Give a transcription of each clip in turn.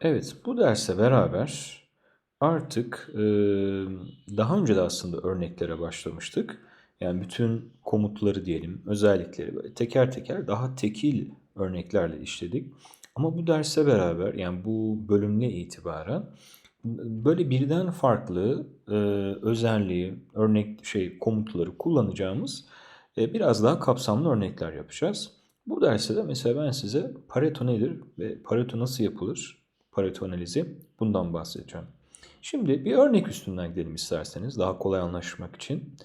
Evet, bu derse beraber artık daha önce de aslında örneklere başlamıştık. Yani bütün komutları diyelim, özellikleri böyle teker teker daha tekil örneklerle işledik. Ama bu derse beraber yani bu bölümle itibaren böyle birden farklı özelliği, örnek şey komutları kullanacağımız biraz daha kapsamlı örnekler yapacağız. Bu derste de mesela ben size Pareto nedir ve Pareto nasıl yapılır, Pareto analizi bundan bahsedeceğim. Şimdi bir örnek üstünden gidelim isterseniz daha kolay anlaşmak için.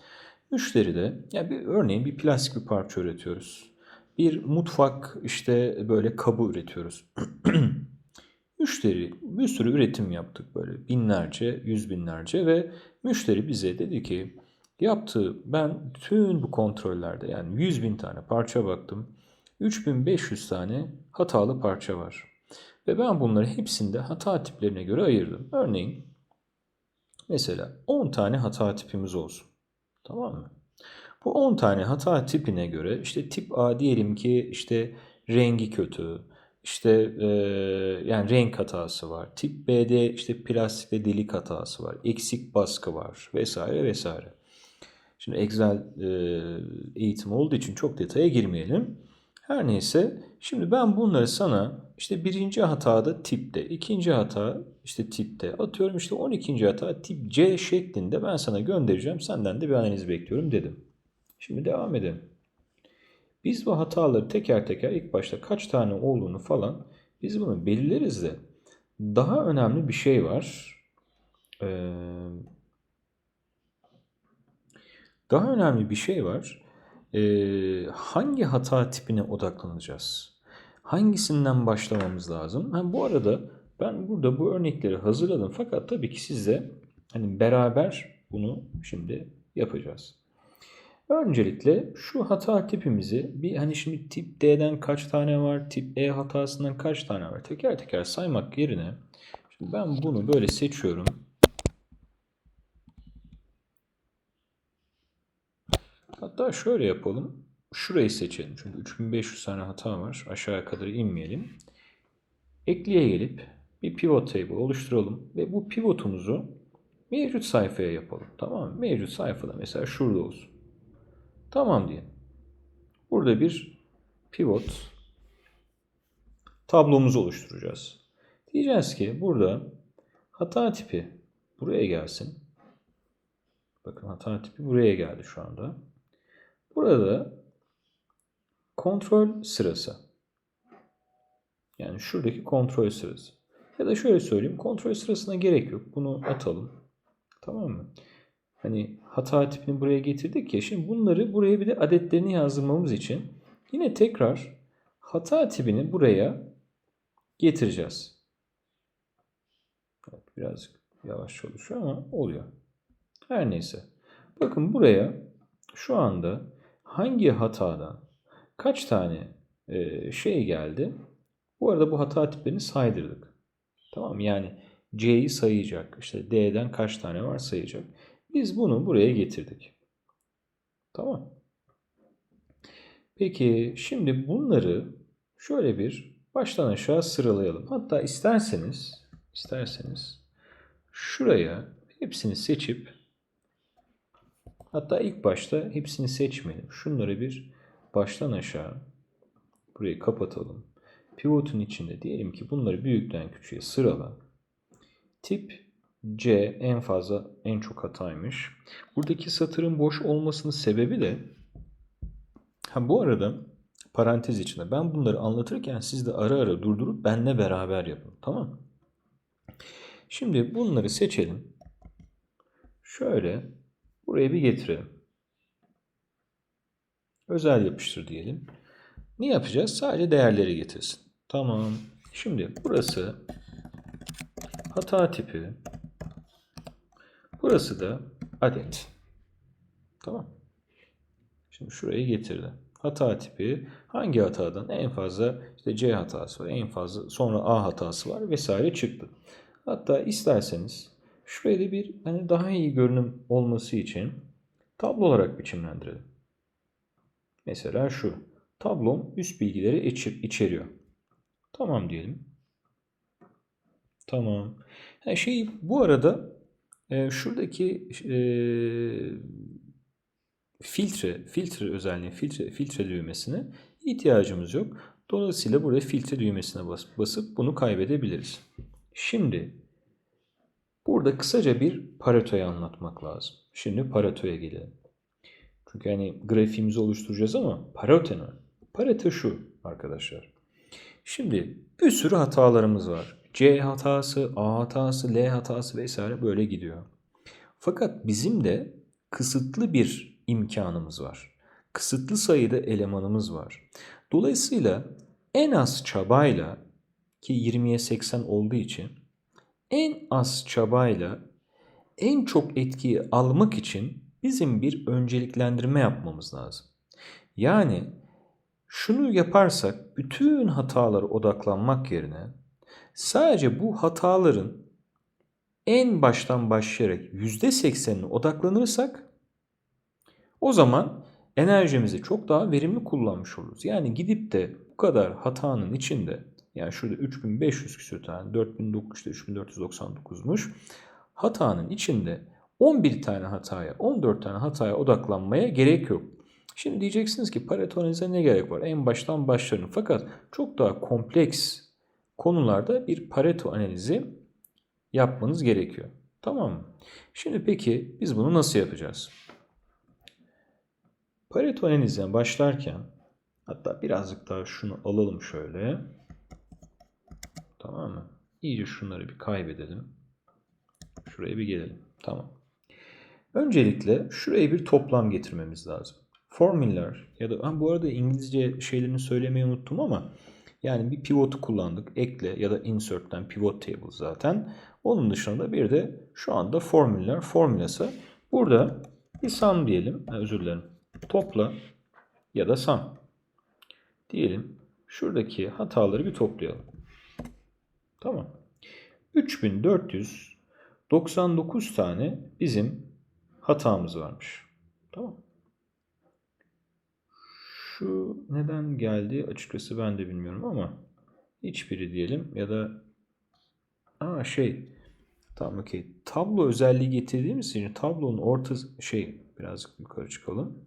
Müşteride yani bir örneğin bir plastik bir parça üretiyoruz. Bir mutfak işte böyle kabı üretiyoruz. Müşteri bir sürü üretim yaptık böyle binlerce, yüz binlerce ve müşteri bize dedi ki yaptığı ben tüm bu kontrollerde yani 100 bin tane parça baktım. 3500 tane hatalı parça var. Ve ben bunları hepsinde hata tiplerine göre ayırdım. Örneğin mesela 10 tane hata tipimiz olsun. Tamam mı? Bu 10 tane hata tipine göre işte tip A diyelim ki işte rengi kötü, işte e, yani renk hatası var. Tip B'de işte plastikte delik hatası var. Eksik baskı var vesaire vesaire. Şimdi Excel e, eğitimi olduğu için çok detaya girmeyelim. Her neyse şimdi ben bunları sana işte birinci hatada tipte, ikinci hata işte tipte atıyorum işte 12. hata tip C şeklinde ben sana göndereceğim. Senden de bir analiz bekliyorum dedim. Şimdi devam edelim. Biz bu hataları teker teker ilk başta kaç tane olduğunu falan biz bunu belirleriz de daha önemli bir şey var. Ee, daha önemli bir şey var. Ee, hangi hata tipine odaklanacağız? Hangisinden başlamamız lazım? Ha, bu arada ben burada bu örnekleri hazırladım fakat tabii ki size hani beraber bunu şimdi yapacağız. Öncelikle şu hata tipimizi bir hani şimdi tip D'den kaç tane var, tip E hatasından kaç tane var teker teker saymak yerine şimdi ben bunu böyle seçiyorum. Hatta şöyle yapalım. Şurayı seçelim. Çünkü 3500 tane hata var. Aşağıya kadar inmeyelim. Ekleye gelip bir pivot table oluşturalım. Ve bu pivotumuzu mevcut sayfaya yapalım. Tamam mı? Mevcut sayfada mesela şurada olsun. Tamam diye. Burada bir pivot tablomuzu oluşturacağız. Diyeceğiz ki burada hata tipi buraya gelsin. Bakın hata tipi buraya geldi şu anda. Burada kontrol sırası. Yani şuradaki kontrol sırası. Ya da şöyle söyleyeyim. Kontrol sırasına gerek yok. Bunu atalım. Tamam mı? Hani hata tipini buraya getirdik ya. Şimdi bunları buraya bir de adetlerini yazdırmamız için yine tekrar hata tipini buraya getireceğiz. Birazcık yavaş çalışıyor ama oluyor. Her neyse. Bakın buraya şu anda hangi hatadan kaç tane e, şey geldi? Bu arada bu hata tiplerini saydırdık. Tamam yani C'yi sayacak. İşte D'den kaç tane var sayacak. Biz bunu buraya getirdik. Tamam. Peki şimdi bunları şöyle bir baştan aşağı sıralayalım. Hatta isterseniz isterseniz şuraya hepsini seçip hatta ilk başta hepsini seçmeyelim. Şunları bir baştan aşağı burayı kapatalım. Pivotun içinde diyelim ki bunları büyükten küçüğe sırala. Tip C en fazla en çok hataymış. Buradaki satırın boş olmasının sebebi de ha bu arada parantez içinde ben bunları anlatırken siz de ara ara durdurup benle beraber yapın. Tamam Şimdi bunları seçelim. Şöyle buraya bir getirelim. Özel yapıştır diyelim. Ne yapacağız? Sadece değerleri getirsin. Tamam. Şimdi burası hata tipi Burası da adet. Tamam. Şimdi şurayı getirdi. Hata tipi hangi hatadan en fazla işte C hatası var, en fazla sonra A hatası var vesaire çıktı. Hatta isterseniz şuraya da bir hani daha iyi görünüm olması için tablo olarak biçimlendirelim. Mesela şu. Tablom üst bilgileri içeriyor. Tamam diyelim. Tamam. Ha, şey bu arada e, şuradaki e, filtre, filtre özelliği, filtre, filtre düğmesine ihtiyacımız yok. Dolayısıyla burada filtre düğmesine bas, basıp bunu kaybedebiliriz. Şimdi burada kısaca bir Pareto'yu anlatmak lazım. Şimdi Pareto'ya gelelim. Çünkü hani grafiğimizi oluşturacağız ama Pareto ne? Pareto şu arkadaşlar. Şimdi bir sürü hatalarımız var. C hatası, A hatası, L hatası vesaire böyle gidiyor. Fakat bizim de kısıtlı bir imkanımız var. Kısıtlı sayıda elemanımız var. Dolayısıyla en az çabayla ki 20'ye 80 olduğu için en az çabayla en çok etkiyi almak için bizim bir önceliklendirme yapmamız lazım. Yani şunu yaparsak bütün hatalara odaklanmak yerine sadece bu hataların en baştan başlayarak %80'ine odaklanırsak o zaman enerjimizi çok daha verimli kullanmış oluruz. Yani gidip de bu kadar hatanın içinde yani şurada 3500 küsür tane 4900'de 3499'muş hatanın içinde 11 tane hataya 14 tane hataya odaklanmaya gerek yok. Şimdi diyeceksiniz ki Pareto analize ne gerek var? En baştan başlarım. Fakat çok daha kompleks konularda bir Pareto analizi yapmanız gerekiyor. Tamam mı? Şimdi peki biz bunu nasıl yapacağız? Pareto analizine başlarken hatta birazcık daha şunu alalım şöyle. Tamam mı? İyice şunları bir kaybedelim. Şuraya bir gelelim. Tamam. Öncelikle şuraya bir toplam getirmemiz lazım. Formüller ya da bu arada İngilizce şeylerini söylemeyi unuttum ama yani bir pivotu kullandık. Ekle ya da insert'ten pivot table zaten. Onun dışında bir de şu anda formüller formülası. Burada bir sum diyelim. Özür dilerim. Topla ya da sum diyelim. Şuradaki hataları bir toplayalım. Tamam. 3499 tane bizim hatamız varmış. Tamam. Şu neden geldi açıkçası ben de bilmiyorum ama hiçbiri diyelim ya da aa şey tamam okey tablo özelliği getirdiğimiz için tablonun orta şey birazcık yukarı çıkalım.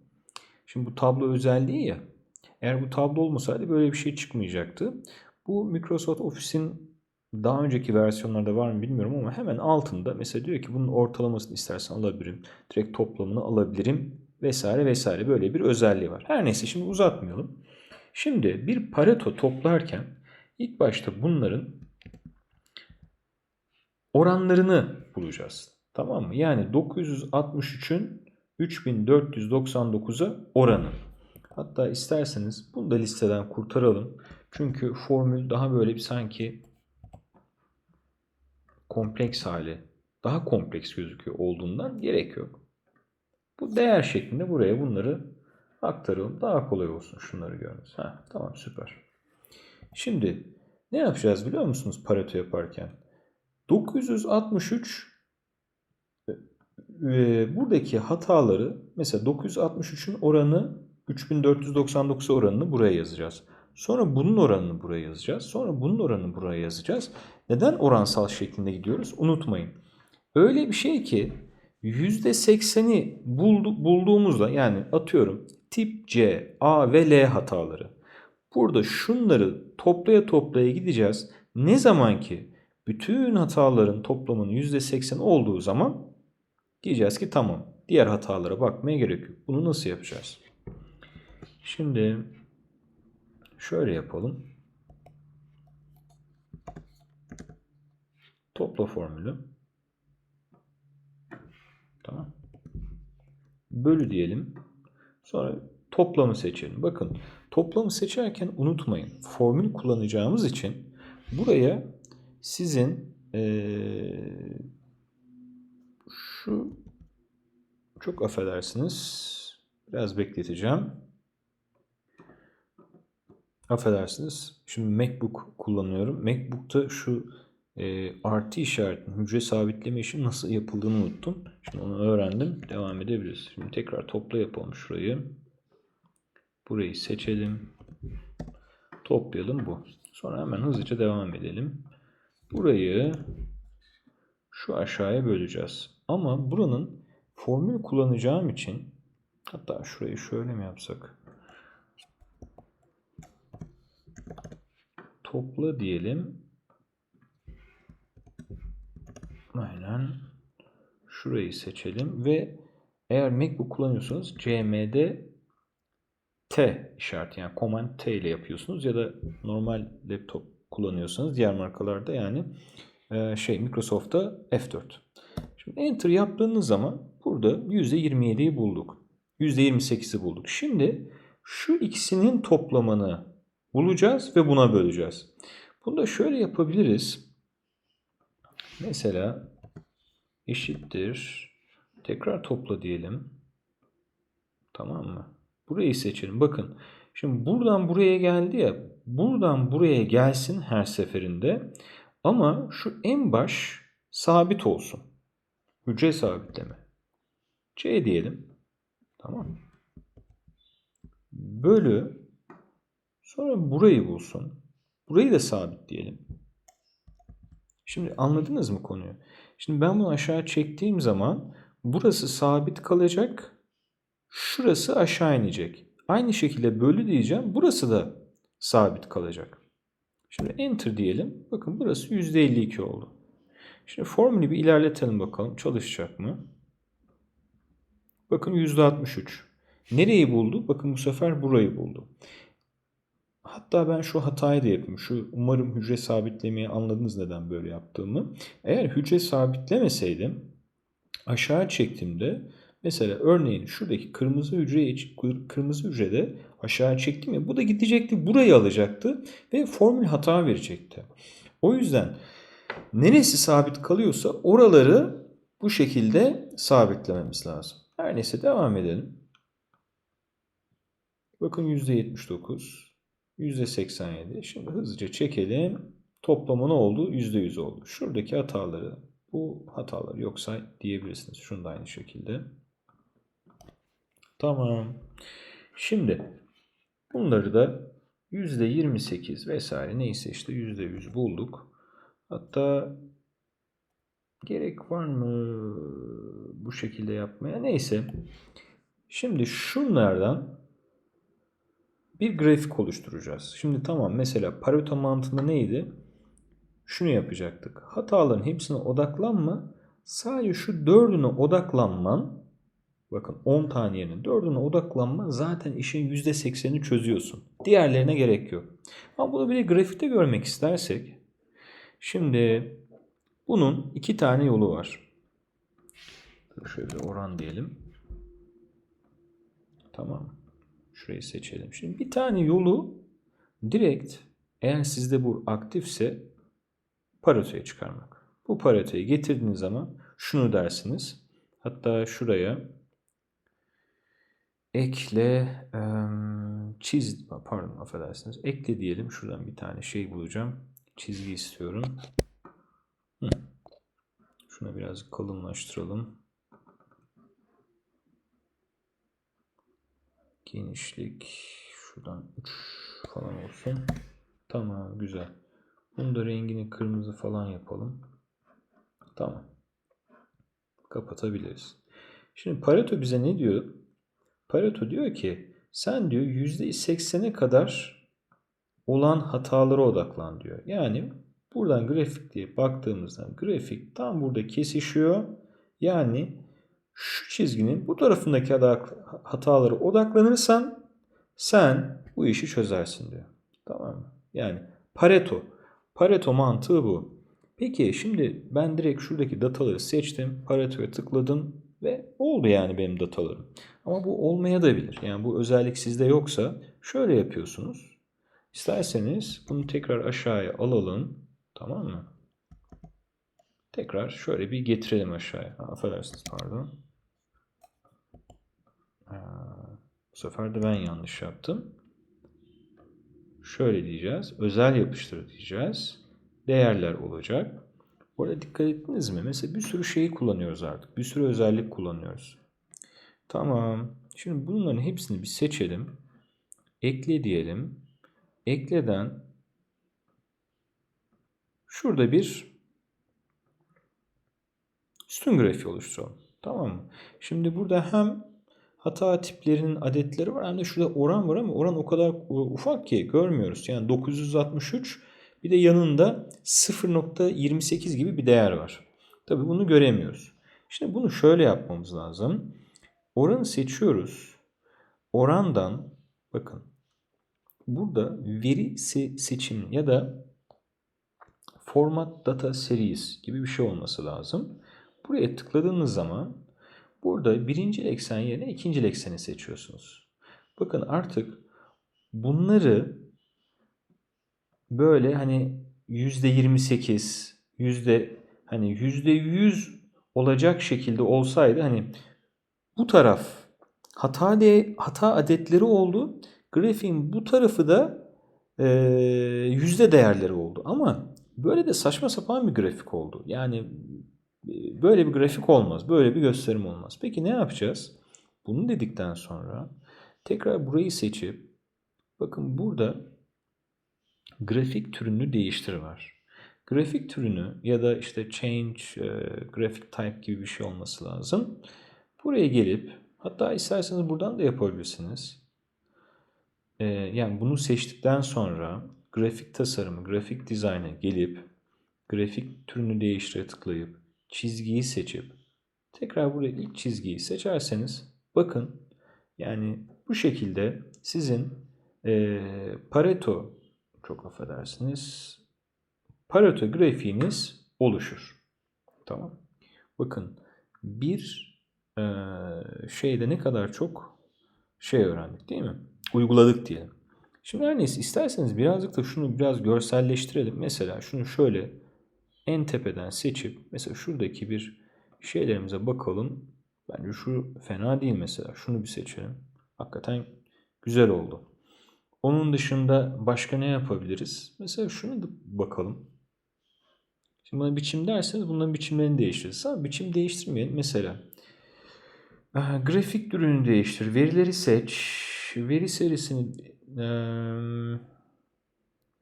Şimdi bu tablo özelliği ya eğer bu tablo olmasaydı böyle bir şey çıkmayacaktı. Bu Microsoft Office'in daha önceki versiyonlarda var mı bilmiyorum ama hemen altında mesela diyor ki bunun ortalamasını istersen alabilirim. Direkt toplamını alabilirim vesaire vesaire böyle bir özelliği var. Her neyse şimdi uzatmayalım. Şimdi bir Pareto toplarken ilk başta bunların oranlarını bulacağız. Tamam mı? Yani 963'ün 3499'a oranı. Hatta isterseniz bunu da listeden kurtaralım. Çünkü formül daha böyle bir sanki kompleks hali, daha kompleks gözüküyor olduğundan gerek yok. Bu değer şeklinde buraya bunları aktaralım. Daha kolay olsun şunları görmeniz. Ha, tamam süper. Şimdi ne yapacağız biliyor musunuz Pareto yaparken? 963 e, buradaki hataları mesela 963'ün oranı 3499 oranını buraya yazacağız. Sonra bunun oranını buraya yazacağız. Sonra bunun oranını buraya yazacağız. Neden oransal şeklinde gidiyoruz? Unutmayın. Öyle bir şey ki %80'i buldu, bulduğumuzda yani atıyorum tip C, A ve L hataları. Burada şunları toplaya toplaya gideceğiz. Ne zaman ki bütün hataların toplamının %80 olduğu zaman diyeceğiz ki tamam diğer hatalara bakmaya gerek yok. Bunu nasıl yapacağız? Şimdi şöyle yapalım. Topla formülü. Tamam. Bölü diyelim. Sonra toplamı seçelim. Bakın toplamı seçerken unutmayın. Formül kullanacağımız için buraya sizin ee, şu çok affedersiniz. Biraz bekleteceğim. Affedersiniz. Şimdi MacBook kullanıyorum. MacBook'ta şu e, artı işaretinin hücre sabitleme işi nasıl yapıldığını unuttum. Şimdi onu öğrendim. Devam edebiliriz. Şimdi tekrar topla yapalım şurayı. Burayı seçelim. Toplayalım bu. Sonra hemen hızlıca devam edelim. burayı şu aşağıya böleceğiz. Ama buranın formül kullanacağım için hatta şurayı şöyle mi yapsak? Topla diyelim. Aynen. Şurayı seçelim ve eğer MacBook kullanıyorsanız CMD T işareti yani Command T ile yapıyorsunuz ya da normal laptop kullanıyorsanız diğer markalarda yani e, şey Microsoft'ta F4. Şimdi Enter yaptığınız zaman burada %27'yi bulduk. %28'i bulduk. Şimdi şu ikisinin toplamını bulacağız ve buna böleceğiz. Bunu da şöyle yapabiliriz. Mesela eşittir. Tekrar topla diyelim. Tamam mı? Burayı seçelim. Bakın. Şimdi buradan buraya geldi ya. Buradan buraya gelsin her seferinde. Ama şu en baş sabit olsun. Hücre sabitleme. C diyelim. Tamam. Bölü. Sonra burayı bulsun. Burayı da sabit diyelim. Şimdi anladınız mı konuyu? Şimdi ben bunu aşağı çektiğim zaman burası sabit kalacak. Şurası aşağı inecek. Aynı şekilde bölü diyeceğim. Burası da sabit kalacak. Şimdi enter diyelim. Bakın burası %52 oldu. Şimdi formülü bir ilerletelim bakalım. Çalışacak mı? Bakın %63. Nereyi buldu? Bakın bu sefer burayı buldu. Hatta ben şu hatayı da yapayım. Şu umarım hücre sabitlemeyi anladınız neden böyle yaptığımı. Eğer hücre sabitlemeseydim aşağı çektiğimde mesela örneğin şuradaki kırmızı hücre kırmızı hücrede aşağı çektim ya bu da gidecekti burayı alacaktı ve formül hata verecekti. O yüzden neresi sabit kalıyorsa oraları bu şekilde sabitlememiz lazım. Her neyse devam edelim. Bakın %79. %87. Şimdi hızlıca çekelim. Toplamı ne oldu? %100 oldu. Şuradaki hataları bu hatalar yoksa diyebilirsiniz. Şunu da aynı şekilde. Tamam. Şimdi bunları da %28 vesaire neyse işte %100 bulduk. Hatta gerek var mı bu şekilde yapmaya? Neyse. Şimdi şunlardan bir grafik oluşturacağız. Şimdi tamam mesela Pareto mantığında neydi? Şunu yapacaktık. Hataların hepsine odaklanma. Sadece şu dördüne odaklanman bakın 10 tane yerine dördüne odaklanma zaten işin %80'ini çözüyorsun. Diğerlerine gerek yok. Ama bunu bir de grafikte görmek istersek şimdi bunun iki tane yolu var. Şöyle oran diyelim. Tamam. Şurayı seçelim. Şimdi bir tane yolu direkt eğer sizde bu aktifse Pareto'ya çıkarmak. Bu Pareto'yu getirdiğiniz zaman şunu dersiniz. Hatta şuraya ekle çiz pardon affedersiniz. Ekle diyelim. Şuradan bir tane şey bulacağım. Çizgi istiyorum. Hı. Şunu biraz kalınlaştıralım. Genişlik şuradan 3 falan olsun. Tamam güzel. Bunu da rengini kırmızı falan yapalım. Tamam. Kapatabiliriz. Şimdi Pareto bize ne diyor? Pareto diyor ki sen diyor %80'e kadar olan hatalara odaklan diyor. Yani buradan grafik diye baktığımızda grafik tam burada kesişiyor. Yani şu çizginin bu tarafındaki hatalara odaklanırsan sen bu işi çözersin diyor. Tamam mı? Yani Pareto. Pareto mantığı bu. Peki şimdi ben direkt şuradaki dataları seçtim. Pareto'ya tıkladım ve oldu yani benim datalarım. Ama bu olmaya da bilir. Yani bu özellik sizde yoksa şöyle yapıyorsunuz. İsterseniz bunu tekrar aşağıya alalım. Tamam mı? Tekrar şöyle bir getirelim aşağıya. Affedersiniz pardon. Bu sefer de ben yanlış yaptım. Şöyle diyeceğiz. Özel yapıştır diyeceğiz. Değerler olacak. Orada dikkat ettiniz mi? Mesela bir sürü şeyi kullanıyoruz artık. Bir sürü özellik kullanıyoruz. Tamam. Şimdi bunların hepsini bir seçelim. Ekle diyelim. Ekleden Şurada bir sütun grafiği oluşturalım. Tamam mı? Şimdi burada hem hata tiplerinin adetleri var hem de şurada oran var ama oran o kadar ufak ki görmüyoruz. Yani 963 bir de yanında 0.28 gibi bir değer var. Tabi bunu göremiyoruz. Şimdi bunu şöyle yapmamız lazım. Oranı seçiyoruz. Orandan bakın burada veri se seçim ya da format data series gibi bir şey olması lazım. Buraya tıkladığınız zaman burada birinci eksen yerine ikinci ekseni seçiyorsunuz. Bakın artık bunları böyle hani yüzde 28, yüzde hani yüzde 100 olacak şekilde olsaydı hani bu taraf hata de, hata adetleri oldu. Grafiğin bu tarafı da e, yüzde değerleri oldu. Ama böyle de saçma sapan bir grafik oldu. Yani böyle bir grafik olmaz. Böyle bir gösterim olmaz. Peki ne yapacağız? Bunu dedikten sonra tekrar burayı seçip bakın burada grafik türünü değiştir var. Grafik türünü ya da işte change e, graphic type gibi bir şey olması lazım. Buraya gelip hatta isterseniz buradan da yapabilirsiniz. E, yani bunu seçtikten sonra grafik tasarımı, grafik dizayna gelip grafik türünü değiştire tıklayıp çizgiyi seçip tekrar buraya ilk çizgiyi seçerseniz bakın yani bu şekilde sizin e, Pareto çok affedersiniz Pareto grafiğiniz oluşur. Tamam. Bakın bir e, şeyde ne kadar çok şey öğrendik değil mi? Uyguladık diyelim. Şimdi her neyse isterseniz birazcık da şunu biraz görselleştirelim. Mesela şunu şöyle en tepeden seçip mesela şuradaki bir şeylerimize bakalım. Bence şu fena değil mesela. Şunu bir seçelim. Hakikaten güzel oldu. Onun dışında başka ne yapabiliriz? Mesela şunu da bakalım. Şimdi buna biçim derseniz bunların biçimlerini değiştiririz. Ama biçim değiştirmeyelim. Mesela e, grafik türünü değiştir. Verileri seç. Veri serisini e,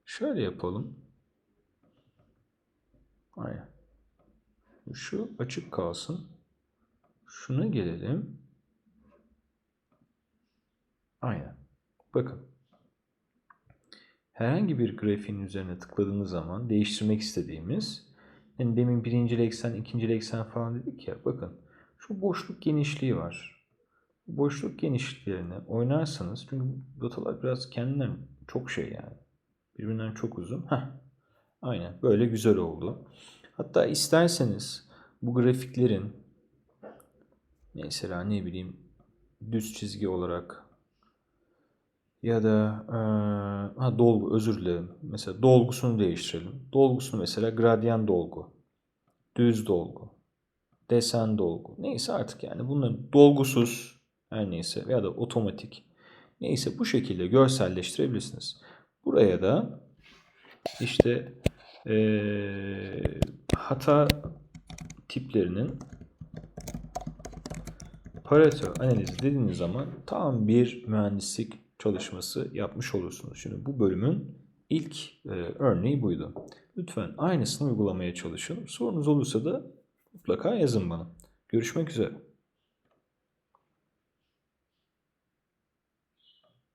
şöyle yapalım. Aynen. Şu açık kalsın. Şuna gelelim. Aynen. Bakın. Herhangi bir grafiğin üzerine tıkladığınız zaman değiştirmek istediğimiz yani demin birinci eksen, ikinci eksen falan dedik ya. Bakın şu boşluk genişliği var. Boşluk genişliklerini oynarsanız çünkü datalar biraz kendinden çok şey yani. Birbirinden çok uzun. Heh. Aynen böyle güzel oldu. Hatta isterseniz bu grafiklerin mesela ne bileyim düz çizgi olarak ya da e, ha, dolgu özür dilerim. Mesela dolgusunu değiştirelim. Dolgusunu mesela gradyan dolgu, düz dolgu, desen dolgu. Neyse artık yani bunların dolgusuz her neyse veya da otomatik neyse bu şekilde görselleştirebilirsiniz. Buraya da işte e, hata tiplerinin Pareto analizi dediğiniz zaman tam bir mühendislik çalışması yapmış olursunuz. Şimdi bu bölümün ilk e, örneği buydu. Lütfen aynısını uygulamaya çalışın. Sorunuz olursa da mutlaka yazın bana. Görüşmek üzere.